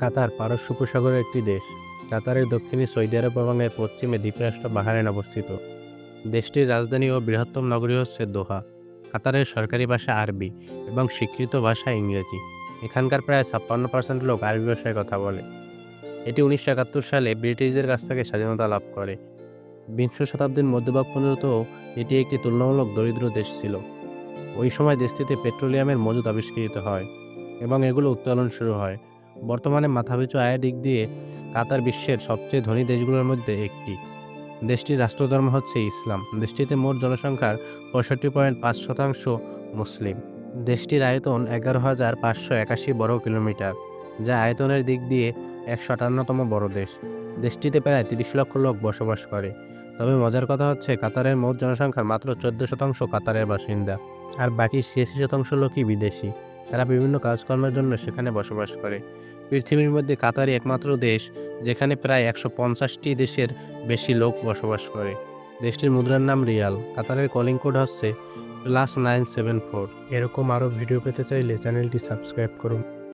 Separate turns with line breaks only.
কাতার পারস্য উপসাগরের একটি দেশ। কাতারের দক্ষিণে সৌদি আরব এবং এর পশ্চিমে দ্বীপরাষ্ট্র বাহারেন অবস্থিত। দেশটির রাজধানী ও বৃহত্তম নগরী হচ্ছে দোহা। কাতারের সরকারি ভাষা আরবি এবং স্বীকৃত ভাষা ইংরেজি। এখানকার প্রায় ছাপ্পান্ন পার্সেন্ট লোক আরবি ভাষায় কথা বলে। এটি উনিশশো একাত্তর সালে ব্রিটিশদের কাছ থেকে স্বাধীনতা লাভ করে। বিংশ শতাব্দীর মধ্যভাগ পর্যন্ত এটি একটি তুলনামূলক দরিদ্র দেশ ছিল। ওই সময় দেশটিতে পেট্রোলিয়ামের মজুদ আবিষ্কৃত হয় এবং এগুলো উত্তোলন শুরু হয়। বর্তমানে মাথাপিছু আয়ের দিক দিয়ে কাতার বিশ্বের সবচেয়ে ধনী দেশগুলোর মধ্যে একটি। দেশটির রাষ্ট্রধর্ম হচ্ছে ইসলাম। দেশটিতে মোট জনসংখ্যার পঁয়ষট্টি পয়েন্ট পাঁচ শতাংশ মুসলিম। দেশটির আয়তন এগারো হাজার পাঁচশো একাশি বর্গ কিলোমিটার, যা আয়তনের দিক দিয়ে একশো আটান্নতম বড় দেশ। দেশটিতে প্রায় তিরিশ লক্ষ লোক বসবাস করে। তবে মজার কথা হচ্ছে, কাতারের মোট জনসংখ্যার মাত্র চোদ্দ শতাংশ কাতারের বাসিন্দা, আর বাকি ছিয়াশি শতাংশ লোকই বিদেশি। তারা বিভিন্ন কাজকর্মের জন্য সেখানে বসবাস করে। পৃথিবীর মধ্যে কাতারই একমাত্র দেশ, যেখানে প্রায় একশো পঞ্চাশটি দেশের বেশি লোক বসবাস করে। দেশটির মুদ্রার নাম রিয়াল, কাতারের কলিং কোড হচ্ছে প্লাস নাইন সেভেন ফোর এরকম আরও ভিডিও পেতে চাইলে চ্যানেলটি সাবস্ক্রাইব করুন।